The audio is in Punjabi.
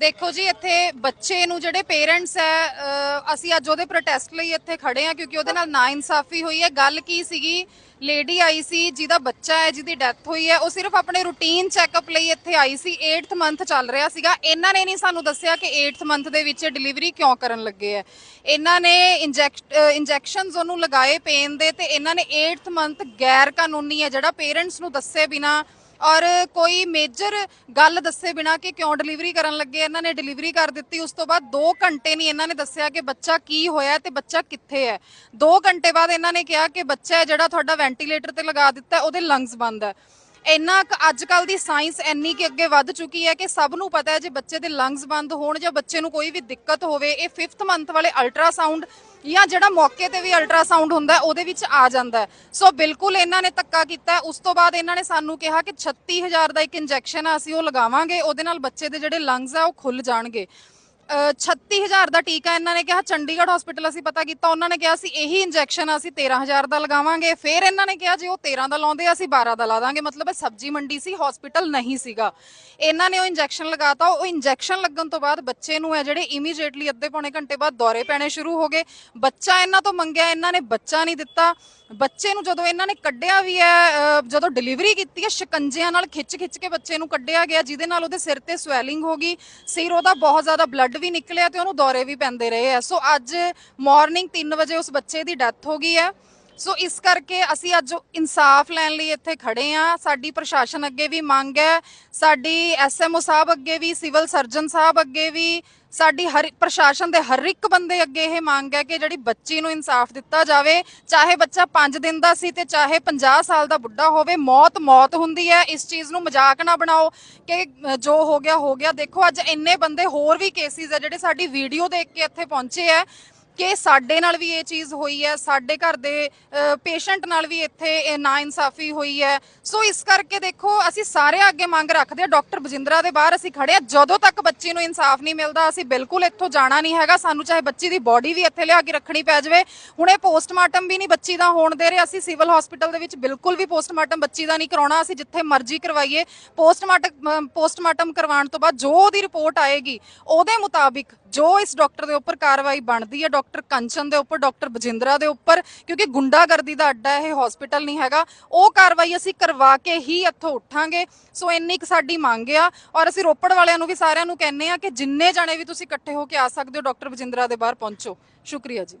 ਦੇਖੋ ਜੀ, ਇੱਥੇ ਬੱਚੇ ਨੂੰ ਜਿਹੜੇ ਪੇਰੈਂਟਸ ਹੈ ਅਸੀਂ ਅੱਜ ਉਹਦੇ ਪ੍ਰੋਟੈਸਟ ਲਈ ਇੱਥੇ ਖੜੇ ਆ ਕਿਉਂਕਿ ਉਹਦੇ ਨਾਲ ਨਾ ਇਨਸਾਫ਼ੀ ਹੋਈ ਹੈ। ਗੱਲ ਕੀ ਸੀਗੀ? ਲੇਡੀ ਆਈ ਸੀ, ਜਿਹਦਾ ਬੱਚਾ ਹੈ, ਜਿਹਦੀ ਡੈਥ ਹੋਈ ਹੈ, ਉਹ ਸਿਰਫ ਆਪਣੇ ਰੂਟੀਨ ਚੈੱਕਅਪ ਲਈ ਇੱਥੇ ਆਈ ਸੀ। 8th ਮੰਥ ਚੱਲ ਰਿਹਾ ਸੀਗਾ। ਇਹਨਾਂ ਨੇ ਨਹੀਂ ਸਾਨੂੰ ਦੱਸਿਆ ਕਿ 8th ਮੰਥ ਦੇ ਵਿੱਚ ਡਿਲੀਵਰੀ ਕਿਉਂ ਕਰਨ ਲੱਗੇ ਹੈ। ਇਹਨਾਂ ਨੇ ਇੰਜੈਕਸ਼ਨਸ ਉਹਨੂੰ ਲਗਾਏ ਪੇਨ ਦੇ ਤੇ ਇਹਨਾਂ ਨੇ 8th ਮੰਥ ਗੈਰ ਕਾਨੂੰਨੀ ਹੈ, ਜਿਹੜਾ ਪੇਰੈਂਟਸ ਨੂੰ ਦੱਸੇ ਬਿਨਾ ਔਰ ਕੋਈ ਮੇਜਰ ਗੱਲ ਦੱਸੇ ਬਿਨਾ ਕਿ ਕਿਉਂ ਡਿਲੀਵਰੀ ਕਰਨ ਲੱਗੇ, ਇਹਨਾਂ ਨੇ ਡਿਲੀਵਰੀ ਕਰ ਦਿੱਤੀ, ਉਸ ਤੋਂ ਬਾਅਦ 2 ਘੰਟੇ ਨਹੀਂ ਇਹਨਾਂ ਨੇ ਦੱਸਿਆ ਕਿ ਬੱਚਾ ਕੀ ਹੋਇਆ ਹੈ ਤੇ ਬੱਚਾ ਕਿੱਥੇ ਹੈ। 2 ਘੰਟੇ ਬਾਅਦ ਇਹਨਾਂ ਨੇ ਕਿਹਾ ਕਿ ਬੱਚਾ ਜਿਹੜਾ ਤੁਹਾਡਾ ਵੈਂਟੀਲੇਟਰ ਤੇ ਲਗਾ ਦਿੱਤਾ, ਉਹਦੇ ਲੰਗਸ ਬੰਦ ਹੈ। ਇੰਨਾ ਕੁ ਅੱਜ ਕੱਲ ਦੀ ਸਾਇੰਸ ਇੰਨੀ ਕਿ ਅੱਗੇ ਵੱਧ ਚੁੱਕੀ ਹੈ ਕਿ ਸਭ ਨੂੰ ਪਤਾ ਹੈ ਜੇ ਬੱਚੇ ਦੇ ਲੰਗਸ ਬੰਦ ਹੋਣ ਜਾਂ ਬੱਚੇ ਨੂੰ ਕੋਈ ਵੀ ਦਿੱਕਤ ਹੋਵੇ, ਇਹ 5th ਮੰਥ ਵਾਲੇ ਅਲਟਰਾਸਾਊਂਡ ਜਾਂ ਜਿਹੜਾ ਮੌਕੇ ਤੇ ਵੀ ਅਲਟਰਾਸਾਊਂਡ ਹੁੰਦਾ ਉਹਦੇ ਵਿੱਚ ਆ ਜਾਂਦਾ ਸੋ ਬਿਲਕੁਲ ਇਹਨਾਂ ਨੇ ਧੱਕਾ ਕੀਤਾ ਉਸ ਤੋਂ ਬਾਅਦ ਇਹਨਾਂ ਨੇ ਸਾਨੂੰ ਕਿਹਾ ਕਿ 36000 ਦਾ ਇੱਕ ਇੰਜੈਕਸ਼ਨ ਆ, ਅਸੀਂ ਉਹ ਲਗਾਵਾਂਗੇ, ਉਹਦੇ ਨਾਲ ਬੱਚੇ ਦੇ ਜਿਹੜੇ ਲੰਗਸ ਆ, ਉਹ ਖੁੱਲ ਜਾਣਗੇ। 36000 ਦਾ ਟੀਕਾ ਇਹਨਾਂ ਨੇ ਕਿਹਾ, ਚੰਡੀਗੜ੍ਹ ਹਸਪੀਟਲ ਅਸੀਂ ਪਤਾ ਕੀਤਾ, ਉਹਨਾਂ ਨੇ ਕਿਹਾ ਸੀ ਇਹੀ ਇੰਜੈਕਸ਼ਨ ਅਸੀਂ 13000 ਦਾ ਲਗਾਵਾਂਗੇ। ਫਿਰ ਇਹਨਾਂ ਨੇ ਕਿਹਾ, ਜੇ ਉਹ 13 ਦਾ ਲਾਉਂਦੇ, ਅਸੀਂ 12 ਦਾ ਲਾ ਦਾਂਗੇ। ਮਤਲਬ ਇਹ ਸਬਜ਼ੀ ਮੰਡੀ ਸੀ ਹਸਪੀਟਲ ਨਹੀਂ ਸੀਗਾ। ਇਹਨਾਂ ਨੇ ਉਹ ਇੰਜੈਕਸ਼ਨ ਲਗਾਤਾ। ਉਹ ਇੰਜੈਕਸ਼ਨ ਲੱਗਣ ਤੋਂ ਬਾਅਦ ਬੱਚੇ ਨੂੰ ਹੈ ਜਿਹੜੇ ਇਮੀਡੀਏਟਲੀ ਅੱਧੇ ਪੌਣੇ ਘੰਟੇ ਬਾਅਦ ਦੌਰੇ ਪੈਣੇ ਸ਼ੁਰੂ ਹੋ ਗਏ। ਬੱਚਾ ਇਹਨਾਂ ਤੋਂ ਮੰਗਿਆ, ਇਹਨਾਂ ਨੇ ਬੱਚਾ ਨਹੀਂ ਦਿੱਤਾ। ਬੱਚੇ ਨੂੰ ਜਦੋਂ ਇਹਨਾਂ ਨੇ ਕੱਢਿਆ ਵੀ ਹੈ ਜਦੋਂ ਡਿਲੀਵਰੀ ਕੀਤੀ ਹੈ, ਸ਼ਿਕੰਜਿਆਂ ਨਾਲ ਖਿੱਚ-ਖਿੱਚ ਕੇ ਬੱਚੇ ਨੂੰ ਕੱਢਿਆ ਗਿਆ, ਜਿਹਦੇ ਨਾਲ ਉਹਦੇ ਸਿਰ ਤੇ ਸਵੈਲਿੰਗ ਹੋ ਗਈ। ਸਿਰ ਉਹਦਾ ਬਹੁਤ ਜ਼ਿਆਦਾ ਬਲੱਡ ਵੀ ਨਿਕਲਿਆ ਤੇ ਉਹਨੂੰ ਦੌਰੇ ਵੀ ਪੈਂਦੇ ਰਹੇ ਆ। ਸੋ ਅੱਜ ਮਾਰਨਿੰਗ 3 ਵਜੇ ਉਸ ਬੱਚੇ ਦੀ ਡੈਥ ਹੋ ਗਈ ਹੈ ਸੋ ਇਸ ਕਰਕੇ ਅਸੀਂ ਅੱਜ ਇਨਸਾਫ ਲੈਣ ਲਈ ਇੱਥੇ ਖੜੇ ਆ ਸਾਡੀ ਪ੍ਰਸ਼ਾਸਨ ਅੱਗੇ ਵੀ ਮੰਗ ਹੈ। ਸਾਡੀ ਐਸਐਮਓ ਸਾਹਿਬ ਅੱਗੇ ਵੀ, ਸਿਵਲ ਸਰਜਨ ਸਾਹਿਬ ਅੱਗੇ ਵੀ, ਸਾਡੀ ਹਰ ਪ੍ਰਸ਼ਾਸਨ ਦੇ ਹਰ ਇੱਕ ਬੰਦੇ ਅੱਗੇ ਇਹ ਮੰਗ ਹੈ ਕਿ ਜਿਹੜੀ ਬੱਚੀ ਨੂੰ ਇਨਸਾਫ ਦਿੱਤਾ ਜਾਵੇ, ਚਾਹੇ ਬੱਚਾ 5 ਦਿਨ ਦਾ ਸੀ ਤੇ ਚਾਹੇ 50 ਸਾਲ ਦਾ ਬੁੱਢਾ ਹੋਵੇ, ਮੌਤ ਮੌਤ ਹੁੰਦੀ ਹੈ। ਇਸ ਚੀਜ਼ ਨੂੰ ਮਜ਼ਾਕ ਨਾ ਬਣਾਓ ਕਿ ਜੋ ਹੋ ਗਿਆ ਹੋ ਗਿਆ। ਦੇਖੋ, ਅੱਜ ਇੰਨੇ ਬੰਦੇ ਹੋਰ ਵੀ ਕੇਸਿਸ ਹੈ ਜਿਹੜੇ ਸਾਡੀ ਵੀਡੀਓ ਦੇਖ ਕੇ ਇੱਥੇ ਪਹੁੰਚੇ ਹੈ। ਕਿ ਸਾਡੇ ਨਾਲ ਵੀ ਇਹ ਚੀਜ਼ ਹੋਈ ਹੈ, ਸਾਡੇ ਘਰ ਦੇ ਪੇਸ਼ੈਂਟ ਨਾਲ ਵੀ ਇੱਥੇ ਇਹ ਨਾਇਨਸਾਫੀ ਹੋਈ ਹੈ। ਸੋ ਇਸ ਕਰਕੇ ਦੇਖੋ, ਅਸੀਂ ਸਾਰੇ ਅੱਗੇ ਮੰਗ ਰੱਖਦੇ ਆ ਡਾਕਟਰ ਬਜਿੰਦਰਾ ਦੇ ਬਾਹਰ ਅਸੀਂ ਖੜੇ ਆ ਜਦੋਂ ਤੱਕ ਬੱਚੀ ਨੂੰ ਇਨਸਾਫ ਨਹੀਂ ਮਿਲਦਾ, ਅਸੀਂ ਬਿਲਕੁਲ ਇੱਥੋਂ ਜਾਣਾ ਨਹੀਂ ਹੈਗਾ। ਸਾਨੂੰ ਚਾਹੇ ਬੱਚੀ ਦੀ ਬਾਡੀ ਵੀ ਇੱਥੇ ਲਿਆ ਕੇ ਰੱਖਣੀ ਪੈ ਜਾਵੇ। ਹੁਣ ਇਹ ਪੋਸਟਮਾਰਟਮ ਵੀ ਨਹੀਂ ਬੱਚੀ ਦਾ ਹੋਣ ਦੇ ਰਹੇ। ਅਸੀਂ ਸਿਵਲ ਹਸਪੀਟਲ ਦੇ ਵਿੱਚ ਬਿਲਕੁਲ ਵੀ ਪੋਸਟਮਾਰਟਮ ਬੱਚੀ ਦਾ ਨਹੀਂ ਕਰਾਉਣਾ। ਅਸੀਂ ਜਿੱਥੇ ਮਰਜ਼ੀ ਕਰਵਾਈਏ। ਪੋਸਟਮਾਰਟਮ ਪੋਸਟਮਾਰਟਮ ਕਰਵਾਉਣ ਤੋਂ ਬਾਅਦ ਜੋ ਉਹਦੀ ਰਿਪੋਰਟ ਆਏਗੀ, ਉਹਦੇ ਮੁਤਾਬਿਕ ਜੋ ਇਸ ਡਾਕਟਰ ਦੇ ਉੱਪਰ ਕਾਰਵਾਈ ਬਣਦੀ ਹੈ, ਡਾਕਟਰ ਕੰਚਨ ਦੇ ਉੱਪਰ, ਡਾਕਟਰ ਬਜਿੰਦਰਾ ਦੇ ਉੱਪਰ, ਕਿਉਂਕਿ ਗੁੰਡਾਗਰਦੀ ਦਾ ਅੱਡਾ ਇਹ ਹਸਪੀਟਲ ਨਹੀਂ ਹੈਗਾ, ਉਹ ਕਾਰਵਾਈ ਅਸੀਂ ਕਰਵਾ ਕੇ ਹੀ ਇੱਥੋਂ ਉੱਠਾਂਗੇ। ਸੋ ਇੰਨੀ ਕੁ ਸਾਡੀ ਮੰਗ ਆ ਔਰ ਅਸੀਂ ਰੋਪੜ ਵਾਲਿਆਂ ਨੂੰ ਵੀ ਸਾਰਿਆਂ ਨੂੰ ਕਹਿੰਨੇ ਆ ਕਿ ਜਿੰਨੇ ਜਾਣੇ ਵੀ ਤੁਸੀਂ ਇਕੱਠੇ ਹੋ ਕੇ ਆ ਸਕਦੇ ਹੋ, ਡਾਕਟਰ ਬਜਿੰਦਰਾ ਦੇ ਬਾਹਰ ਪਹੁੰਚੋ। ਸ਼ੁਕਰੀਆ ਜੀ।